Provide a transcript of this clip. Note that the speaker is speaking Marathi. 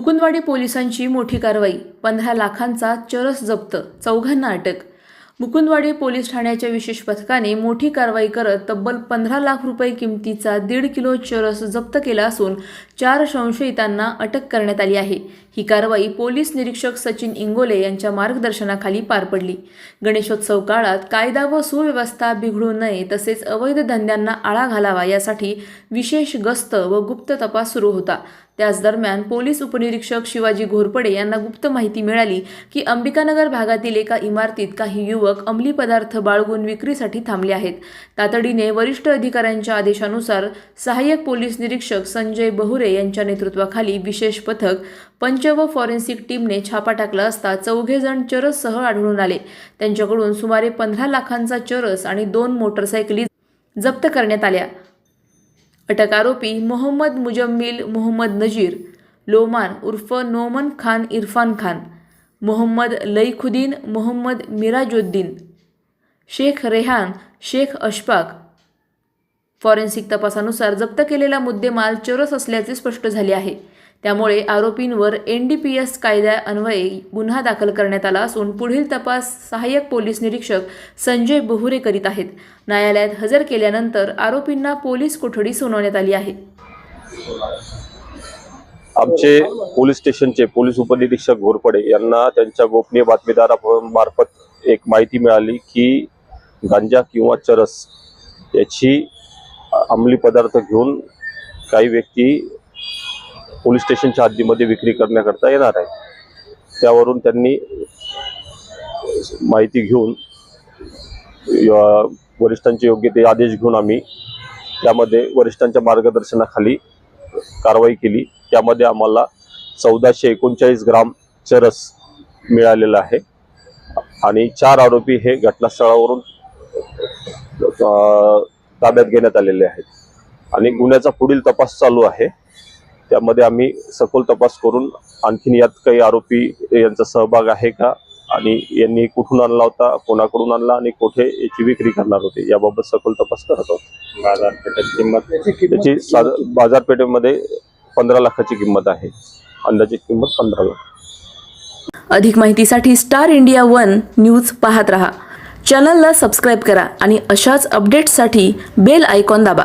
मुकुंदवाडी पोलिसांची मोठी कारवाई पंधरा लाखांचा चरस जप्त चौघांना अटक. मुकुंदवाडी पोलीस ठाण्याच्या विशेष पथकाने मोठी कारवाई करत तब्बल पंधरा लाख रुपये किमतीचा दीड किलो चरस जप्त केला असून चार संशयितांना अटक करण्यात आली आहे. ही कारवाई पोलीस निरीक्षक सचिन इंगोले यांच्या मार्गदर्शनाखाली पार पडली. गणेशोत्सव काळात कायदा व सुव्यवस्था बिघडू नये तसेच अवैध धंद्यांना आळा घालावा यासाठी विशेष गस्त व गुप्त तपास सुरू होता. त्याच दरम्यान पोलीस उपनिरीक्षक शिवाजी घोरपडे यांना गुप्त माहिती मिळाली की अंबिकानगर भागातील एका इमारतीत काही युवक अंमली पदार्थ बाळगून विक्रीसाठी थांबले आहेत. तातडीने वरिष्ठ अधिकाऱ्यांच्या आदेशानुसार सहाय्यक पोलीस निरीक्षक संजय बहुरे यांच्या नेतृत्वाखाली विशेष पथक पंच व फॉरेन्सिक टीमने छापा टाकला असता चौघे जण चरससह आढळून आले. त्यांच्याकडून सुमारे पंधरा लाखांचा चरस आणि दोन मोटरसायकली जप्त करण्यात आल्या. अटक आरोपी मोहम्मद मुजम्मिल मोहम्मद नजीर लोमान उर्फ नोमन खान इरफान खान मोहम्मद लईखुद्दीन मोहम्मद मिराजुद्दीन शेख रेहान शेख अशफाक. फॉरेन्सिक तपासानुसार जप्त केलेला मुद्देमाल चोरस असल्याचे स्पष्ट झाले आहे. त्यामुळे आरोपींवर एन डी पी एस कायद्यान्वये गुन्हा दाखल करण्यात आला असून पुढील तपास सहाय्यक पोलीस निरीक्षक संजय बहुरे करीत आहेत. न्यायालयात हजर केल्यानंतर आरोपींना पोलीस कोठडी सुनावण्यात आली आहे. आमचे पोलीस स्टेशनचे पोलीस उपनिरीक्षक घोरपडे यांना त्यांच्या गोपनीय बातमीदारामार्फत एक माहिती मिळाली की गांजा किंवा चरस याची अंमली पदार्थ घेऊन काही व्यक्ती पोलीस स्टेशनच्या हद्दीमध्ये विक्री करण्याकरता येणार आहे. त्यावरून त्यांनी माहिती घेऊन वरिष्ठांचे योग्य ते आदेश घेऊन आम्ही त्यामध्ये वरिष्ठांच्या मार्गदर्शनाखाली कारवाई केली. त्यामध्ये आम्हाला चौदाशे एकोणचाळीस ग्राम चरस मिळालेला आहे. आणि चार आरोपी हे घटनास्थळावरून ताब्यात घेण्यात आलेले आहेत. आणि गुन्ह्याचा पुढील तपास चालू आहे. त्यामध्ये आम्ही सखोल तपास करून आणखीन यात काही आरोपी यांचा सहभाग आहे का आणि यांनी कुठून आणला होता कोणाकडून आणला आणि कुठे याची विक्री करणार होते याबाबत सखोल तपास करत आहोत. बाजारपेठेत किंमत त्याची बाजारपेठेमध्ये पंधरा लाखाची किंमत आहे. अंदाजित किंमत पंधरा लाख. अधिक माहितीसाठी स्टार इंडिया वन न्यूज पाहत रहा. चॅनलला सबस्क्राईब करा आणि अशाच अपडेट्ससाठी बेल आयकॉन दाबा.